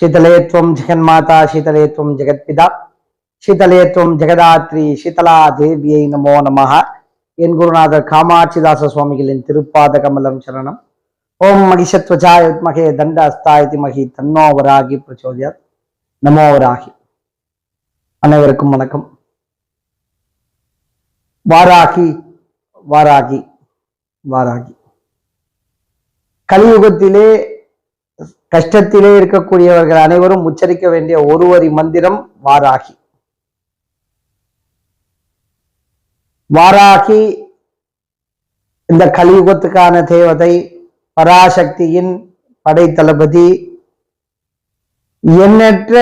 शीतलेत्वं जगन्माता शीतलेत्वं जगत्पिता शीतलेत्वं ஜெகதாத்ரி சீதலா தேவியை நமோ நமக என் குருநாதர் காமாட்சிதாச சுவாமிகளின் திருப்பாத கமலம் சரணம். ஓம் மகிஷத்வஜாய உத்மகே தண்ட அஸ்தாயதி மகி தன்னோவராகி பிரச்சோதியாத். நமோவராகி அனைவருக்கும் வணக்கம். வாராகி வாராகி வாராகி. கலியுகத்திலே கஷ்டத்திலே இருக்கக்கூடியவர்கள் அனைவரும் உச்சரிக்க வேண்டிய ஒருவரி மந்திரம் வாராகி. வாராகி இந்த கலியுகத்துக்கான தேவதை பராசக்தியின் படைத்தளபதி எண்ணற்ற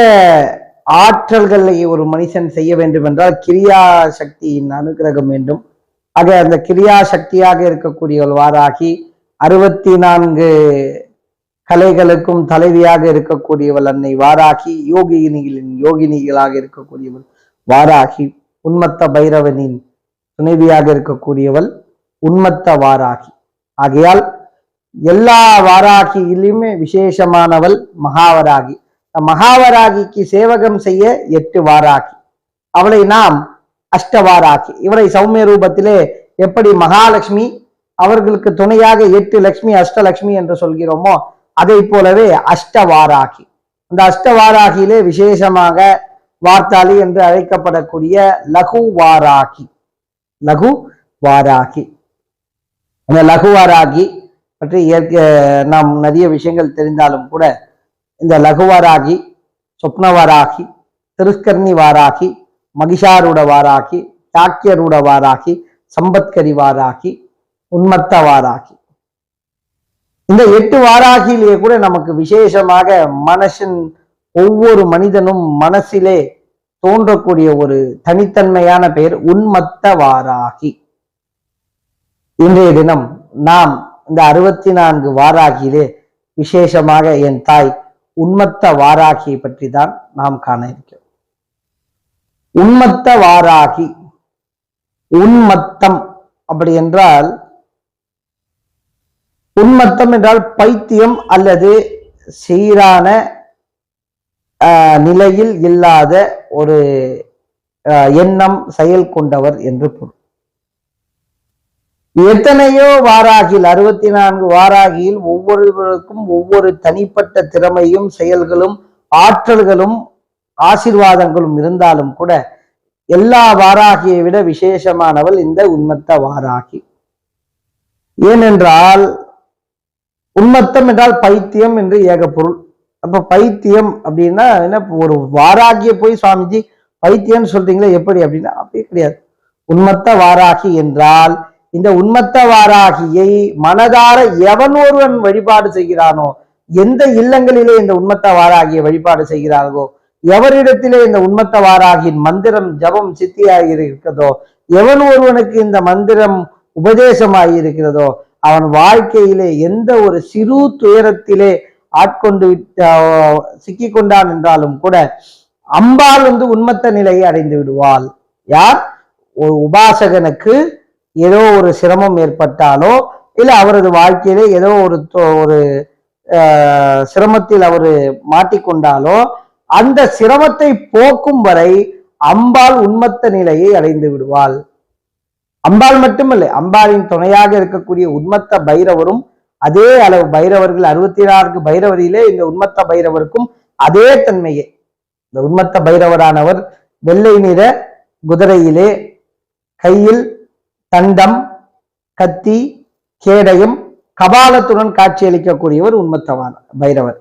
ஆற்றல்களை ஒரு மனுஷன் செய்ய வேண்டும் என்றால் கிரியா சக்தியின் அனுகிரகம் வேண்டும். ஆக அந்த கிரியா சக்தியாக இருக்கக்கூடியவள் வாராகி அறுபத்தி நான்கு கலைகளுக்கும் தலைவியாக இருக்கக்கூடியவள் அன்னை வாராகி யோகினிகளின் யோகினிகளாக இருக்கக்கூடியவள் வாராகி உன்மத்த பைரவனின் துணைவியாக இருக்கக்கூடியவள் உன்மத்த வாராகி. ஆகையால் எல்லா வாராகியிலுமே விசேஷமானவள் மகாவராகி. மகாவராகிக்கு சேவகம் செய்ய எட்டு வாராகி. அவளை நாம் அஷ்டவாராகி. இவரை சௌமிய ரூபத்திலே எப்படி மகாலட்சுமி அவர்களுக்கு துணையாக எட்டு லட்சுமி அஷ்டலட்சுமி என்று சொல்கிறோமோ அதை போலவே அஷ்டவாராகி. அந்த அஷ்டவாராகியிலே விசேஷமாக வார்த்தாளி என்று அழைக்கப்படக்கூடிய லகு வாராகி லகு வாராகி அந்த லகு வாராகி பற்றி ஏற்க நாம் நிறைய விஷயங்கள் தெரிந்தாலும் கூட இந்த லகுவாராகி சொப்னவாராகி திருஸ்கர்ணி வாராகி மகிஷாரூட வாராகி சாக்கியரூட வாராகி சம்பத்கரி வாராகி உன்மத்த வாராகி இந்த எட்டு வாராகியிலேயே கூட நமக்கு விசேஷமாக மனசின் ஒவ்வொரு மனிதனும் மனசிலே தோன்றக்கூடிய ஒரு தனித்தன்மையான பெயர் உன்மத்த வாராகி. இன்றைய தினம் நாம் இந்த அறுபத்தி நான்கு வாராகியிலே விசேஷமாக என் தாய் உன்மத்த வாராகியை பற்றி தான் நாம் காண இருக்கிறோம். உன்மத்த வாராகி உன்மத்தம் அப்படி என்றால் உன்மத்தம் என்றால் பைத்தியம் அல்லது சீரான நிலையில் இல்லாத ஒரு எண்ணம் செயல் கொண்டவர் என்று பொருள். எத்தனையோ வாராகியில் அறுபத்தி நான்கு வாராகியில் ஒவ்வொருவருக்கும் ஒவ்வொரு தனிப்பட்ட திறமையும் செயல்களும் ஆற்றல்களும் ஆசீர்வாதங்களும் இருந்தாலும் கூட எல்லா வாராகியை விட விசேஷமானவள் இந்த உன்மத்த வாராகி. ஏனென்றால் உன்மத்தம் என்றால் பைத்தியம் என்று ஏக பொருள் அப்ப பைத்தியம் அப்படின்னா என்ன? ஒரு வாராகிய போய் சுவாமிஜி பைத்தியம்னு சொல்றீங்களா எப்படி அப்படின்னா அப்படியே கிடையாது. உன்மத்த வாராகி என்றால் இந்த உன்மத்த வாராகியை மனதார எவன் ஒருவன் வழிபாடு செய்கிறானோ எந்த இல்லங்களிலே இந்த உண்மத்த வாராகியை வழிபாடு செய்கிறார்களோ எவரிடத்திலே இந்த உன்மத்த வாராகியின் மந்திரம் ஜபம் சித்தியாகி இருக்கிறதோ எவன் ஒருவனுக்கு இந்த மந்திரம் உபதேசமாகி இருக்கிறதோ அவன் வாழ்க்கையிலே எந்த ஒரு சிறு துயரத்திலே ஆட்கொண்டு சிக்கி கொண்டான் என்றாலும் கூட அம்பாள் வந்து உன்மத்த நிலையை அடைந்து விடுவாள். யார்? ஒரு உபாசகனுக்கு ஏதோ ஒரு சிரமம் ஏற்பட்டாலோ இல்ல அவரது வாழ்க்கையிலே ஏதோ ஒரு தொ- ஒரு சிரமத்தில் அவர் மாட்டிக்கொண்டாலோ அந்த சிரமத்தை போக்கும் வரை அம்பாள் உன்மத்த நிலையை அடைந்து விடுவாள். அம்பாள் மட்டுமல்ல அம்பாளின் துணையாக இருக்கக்கூடிய உன்மத்த பைரவரும் அதே அளவு பைரவர்கள் அறுபத்தி நான்கு பைரவரிலே இந்த உன்மத்த பைரவருக்கும் அதே தன்மையே. இந்த உண்மத்த பைரவரானவர் வெள்ளை நிற குதிரையிலே கையில் தண்டம் கத்தி கேடயம் கபாலத்துடன் காட்சியளிக்கக்கூடியவர் உண்மத்தவான பைரவர்.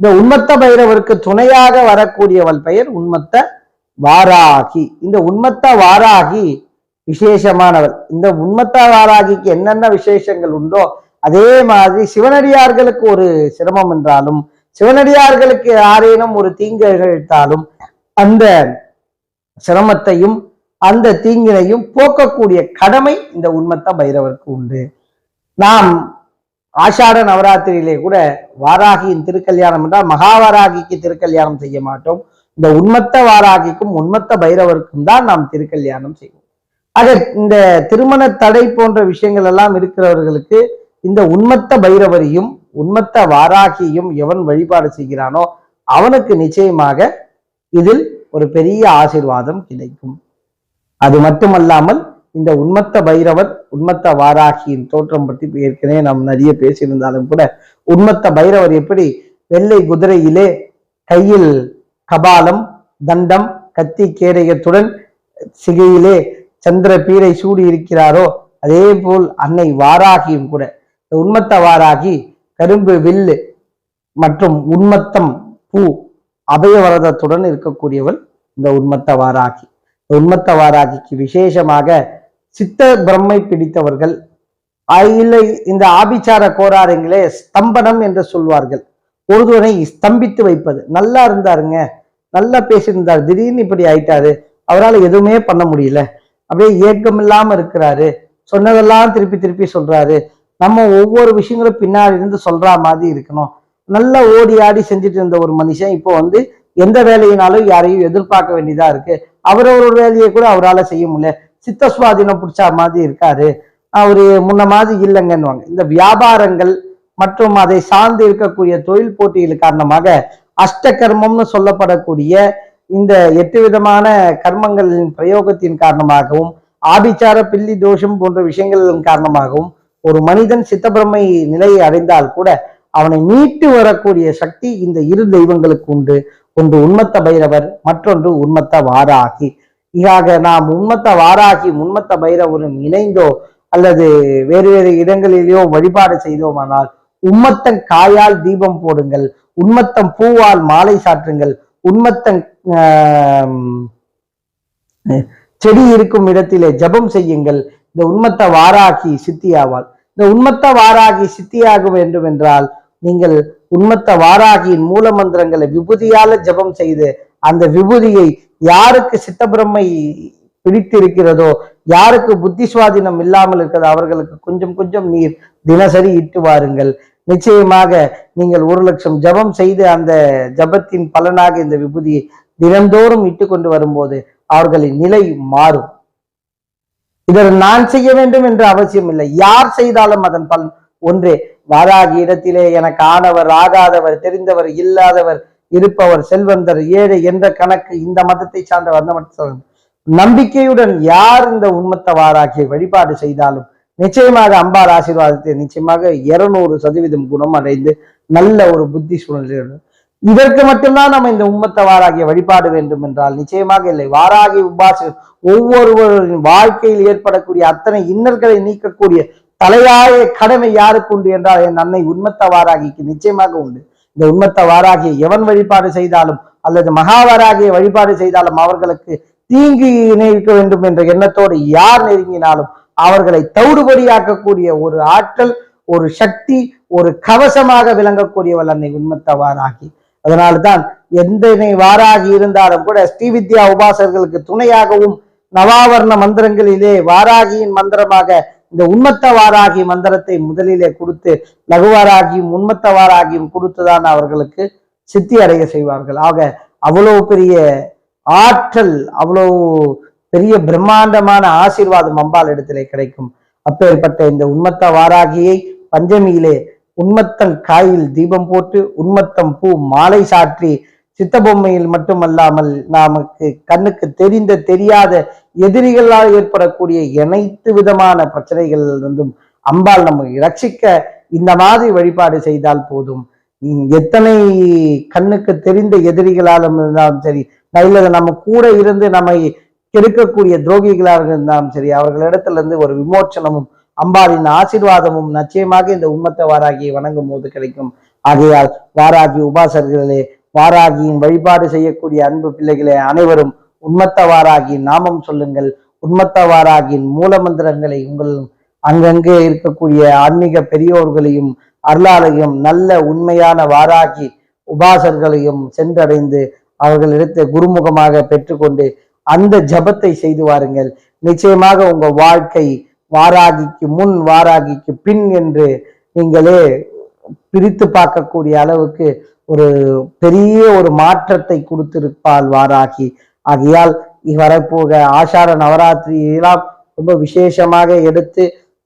இந்த உண்மத்த பைரவருக்கு துணையாக வரக்கூடியவள் பெயர் உன்மத்த வாராகி. இந்த உன்மத்த வாராகி விசேஷமானவள் இந்த உன்மத்த வாராகிக்கு என்னென்ன விசேஷங்கள் உண்டோ அதே மாதிரி சிவனடியார்களுக்கு ஒரு சிரமம் என்றாலும் சிவனடியார்களுக்கு யாரேனும் ஒரு தீங்கு இழுத்தாலும் அந்த சிரமத்தையும் அந்த தீங்கினையும் போக்கக்கூடிய கடமை இந்த உன்மத்த பைரவருக்கு உண்டு. நாம் ஆஷாட நவராத்திரியிலே கூட வாராகியின் திருக்கல்யாணம் என்றால் மகாவாராகிக்கு திருக்கல்யாணம் செய்ய மாட்டோம். இந்த உன்மத்த வாராகிக்கும் உன்மத்த பைரவருக்கும் தான் நாம் திருக்கல்யாணம் செய்வோம். ஆக இந்த திருமண தடை போன்ற விஷயங்கள் எல்லாம் இருக்கிறவர்களுக்கு இந்த உன்மத்த பைரவரியும் உண்மத்த வாராகியும் எவன் வழிபாடு செய்கிறானோ அவனுக்கு நிச்சயமாக இதில் ஒரு பெரிய ஆசீர்வாதம் கிடைக்கும். அது மட்டுமல்லாமல் இந்த உண்மத்த பைரவர் உண்மத்த வாராகியின் தோற்றம் பற்றி ஏற்கனவே நாம் நிறைய பேசியிருந்தாலும் கூட உண்மத்த பைரவர் எப்படி வெள்ளை குதிரையிலே கையில் கபாலம் தண்டம் கத்தி கேடயத்துடன் சிகையிலே சந்திர பீரை சூடி இருக்கிறாரோ அதே போல் அன்னை வாராகியும் கூட. இந்த உண்மத்த வாராகி கரும்பு வில்லு மற்றும் உண்மத்தம் பூ அபயவரதத்துடன் இருக்கக்கூடியவள் இந்த உண்மத்த வாராகி. இந்த உண்மத்த வாராகிக்கு விசேஷமாக சித்த பிரம்மை பிடித்தவர்கள் இல்லை இந்த ஆபிச்சார கோராரங்களே ஸ்தம்பனம் என்று சொல்வார்கள். ஒருவரை ஸ்தம்பித்து வைப்பது. நல்லா இருந்தாருங்க. நல்லா பேசியிருந்தார். திடீர்னு இப்படி ஆயிட்டாரு. அவரால் எதுவுமே பண்ண முடியல. அப்படியே ஏக்கம் இல்லாம இருக்கிறாரு. சொன்னதெல்லாம் திருப்பி திருப்பி சொல்றாரு. நம்ம ஒவ்வொரு விஷயங்களும் பின்னாடி இருந்து சொல்ற மாதிரி இருக்கணும். நல்லா ஓடி ஆடி செஞ்சுட்டு இருந்த ஒரு மனுஷன் இப்போ வந்து எந்த வேலையினாலும் யாரையும் எதிர்பார்க்க வேண்டியதா இருக்கு. அவரவரோட வேலையை கூட அவரால் செய்ய முடியல. சித்த சுவாதீனம் பிடிச்சா மாதிரி இருக்காரு. அவரு முன்ன மாதிரி இல்லைங்கன்னுவாங்க. இந்த வியாபாரங்கள் மற்றும் அதை சார்ந்து இருக்கக்கூடிய தொழில் போட்டிகள் காரணமாக அஷ்டகர்மம்னு சொல்லப்படக்கூடிய இந்த எட்டு விதமான கர்மங்களின் பிரயோகத்தின் காரணமாகவும் ஆபிச்சார பில்லி தோஷம் போன்ற விஷயங்களின் காரணமாகவும் ஒரு மனிதன் சித்தபிரமை நிலையை அடைந்தால் கூட அவனை மீட்டு வரக்கூடிய சக்தி இந்த இரு தெய்வங்களுக்கு உண்டு. ஒன்று உண்மத்த பைரவர் மற்றொன்று உண்மத்த வாராகி. இதாக நாம் உண்மத்த வாராகி உண்மத்த பைரவரும் இணைந்தோ அல்லது வேறு வேறு இடங்களிலேயோ வழிபாடு செய்தோமானால் உம்மத்தன் காயால் தீபம் போடுங்கள் உண்மத்தம் பூவால் மாலை சாற்றுங்கள் உண்மத்தன் செடி இருக்கும் இடத்திலே ஜெபம் செய்யுங்கள். இந்த உண்மத்த வாராகி சித்தியாவாள் இந்த உண்மத்த வாராகி சித்தியாக வேண்டும் என்றால் நீங்கள் உண்மத்த வாராகியின் மூல மந்திரங்களை விபூதியால ஜெபம் செய்து அந்த விபூதியை யாருக்கு சித்தபிரமை பிடித்திருக்கிறதோ யாருக்கு புத்தி சுவாதீனம் இல்லாமல் இருக்கிறதோ அவர்களுக்கு கொஞ்சம் கொஞ்சம் நீர் தினசரி இட்டு வாருங்கள். நிச்சயமாக நீங்கள் ஒரு லட்சம் ஜெபம் செய்து அந்த ஜபத்தின் பலனாக இந்த விபூதியை தினந்தோறும் இட்டு கொண்டு வரும்போது அவர்களின் நிலை மாறும். இதை நான் செய்ய வேண்டும் என்ற அவசியம் இல்லை. யார் செய்தாலும் அதன் பலன் ஒன்றே. வாராகி இடத்திலே எனக்கு ஆனவர் ஆகாதவர் தெரிந்தவர் இல்லாதவர் இருப்பவர் செல்வந்தர் ஏழை என்ற கணக்கு இந்த மதத்தை சார்ந்த வந்த மட்டும் நம்பிக்கையுடன் யார் இந்த உண்மத்த வாராகியை வழிபாடு செய்தாலும் நிச்சயமாக அம்பாள் ஆசீர்வாதத்தை நிச்சயமாக இருநூறு சதவீதம் குணம் அடைந்து நல்ல ஒரு புத்தி சூழ்நிலை இதற்கு மட்டும்தான் நம்ம இந்த உம்மத்த வாராகிய வழிபாடு வேண்டும் என்றால் நிச்சயமாக இல்லை. வாராகி உபாச ஒவ்வொருவரின் வாழ்க்கையில் ஏற்படக்கூடிய அத்தனை இன்னல்களை நீக்கக்கூடிய தலையாய கடமை யாருக்கு உண்டு என்றால் என் அன்னை உண்மத்த வாராகிக்கு நிச்சயமாக உண்டு. இந்த உண்மத்த வாராகியை எவன் வழிபாடு செய்தாலும் அல்லது மகாவாராகியை வழிபாடு செய்தாலும் அவர்களுக்கு தீங்கு இணைக்க வேண்டும் என்ற எண்ணத்தோடு யார் நெருங்கினாலும் அவர்களை தௌடுபடியாக்கக்கூடிய ஒரு ஆற்றல் ஒரு சக்தி ஒரு கவசமாக விளங்கக்கூடியவள் அன்னை உண்மத்த வாராகி அதனால்தான் எந்தனை வாராகி இருந்தாலும் கூட ஸ்ரீவித்யா உபாசகர்களுக்கு துணையாகவும் நவாவர்ண மந்திரங்களிலே வாராகியின் மந்திரமாக இந்த உண்மத்த வாராகி மந்திரத்தை முதலிலே கொடுத்து லகுவாராகியும் உண்மத்த வாராகியும் கொடுத்துதான் அவர்களுக்கு சித்தி அடைய செய்வார்கள். ஆக அவ்வளவு பெரிய ஆற்றல் அவ்வளவு பெரிய பிரம்மாண்டமான ஆசீர்வாதம் அம்பாள் இடத்திலே கிடைக்கும். அப்பேற்பட்ட இந்த உண்மத்த வாராகியை பஞ்சமியிலே உண்மத்தன் காயில் தீபம் போட்டு உண்மத்தம் பூ மாலை சாற்றி சித்த பொம்மையில் மட்டுமல்லாமல் நமக்கு கண்ணுக்கு தெரிந்த தெரியாத எதிரிகளால் ஏற்படக்கூடிய அனைத்து விதமான பிரச்சனைகளிலிருந்தும் அம்பாள் நம்மை ரட்சிக்க இந்த மாதிரி வழிபாடு செய்தால் போதும். எத்தனை கண்ணுக்கு தெரிந்த எதிரிகளாலும் இருந்தாலும் சரி நல்லது நம்ம கூட இருந்து நம்மை கெடுக்கக்கூடிய துரோகிகளாக இருந்தாலும் சரி அவர்களிடத்திலிருந்து ஒரு விமோச்சனமும் அம்பாளின் ஆசீர்வாதமும் நிச்சயமாக இந்த உம்மத்த வாராகியை வணங்கும் போது கிடைக்கும். ஆகையால் வாராகி உபாசர்களே வாராகியின் வழிபாடு செய்யக்கூடிய அன்பு பிள்ளைகளே அனைவரும் உண்மத்த வாராகியின் நாமம் சொல்லுங்கள். உண்மத்த வாராகியின் மூல மந்திரங்களை உங்கள் அங்கங்கே இருக்கக்கூடிய ஆன்மீக பெரியோர்களையும் அருளாலையும் நல்ல உண்மையான வாராகி உபாசர்களையும் சென்றடைந்து அவர்களிடத்தை குருமுகமாக பெற்றுக்கொண்டு அந்த ஜபத்தை செய்து வாருங்கள். நிச்சயமாக உங்க வாழ்க்கை வாராகிக்கு முன் வாராகிக்கு பின் என்று நீங்களே பிரித்து பார்க்கக்கூடிய அளவுக்கு ஒரு பெரிய ஒரு மாற்றத்தை கொடுத்திருப்பாள் வாராகி. ஆகையால் வரப்போக ஆஷாட நவராத்திரி எல்லாம் ரொம்ப விசேஷமாக எடுத்து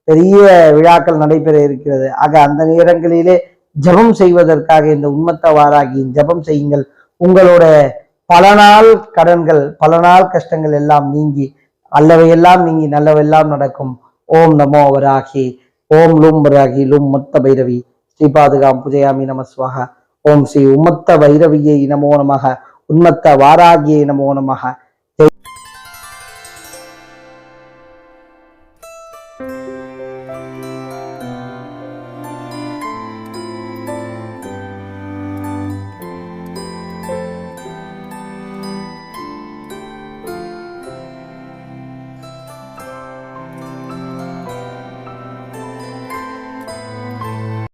பெரிய விழாக்கள் நடைபெற இருக்கிறது. ஆக அந்த நேரங்களிலே ஜெபம் செய்வதற்காக இந்த உண்மத்த வாராகியின் ஜெபம் செய்யுங்கள். உங்களோட பல நாள் கடன்கள் பல நாள் கஷ்டங்கள் எல்லாம் நீங்கி அல்லவையெல்லாம் நீங்கி நல்லவையெல்லாம் நடக்கும். ஓம் நமோ வராகி. ஓம் லும் வராகி. லும் மொத்த பைரவி. ஸ்ரீபாதுகாம் புஜயாமி நமஸ்வாக ஓம் ஸ்ரீ உம்மத்த பைரவியை நமோ நமக. உன்மத்த வாராகியை நமோ நமக.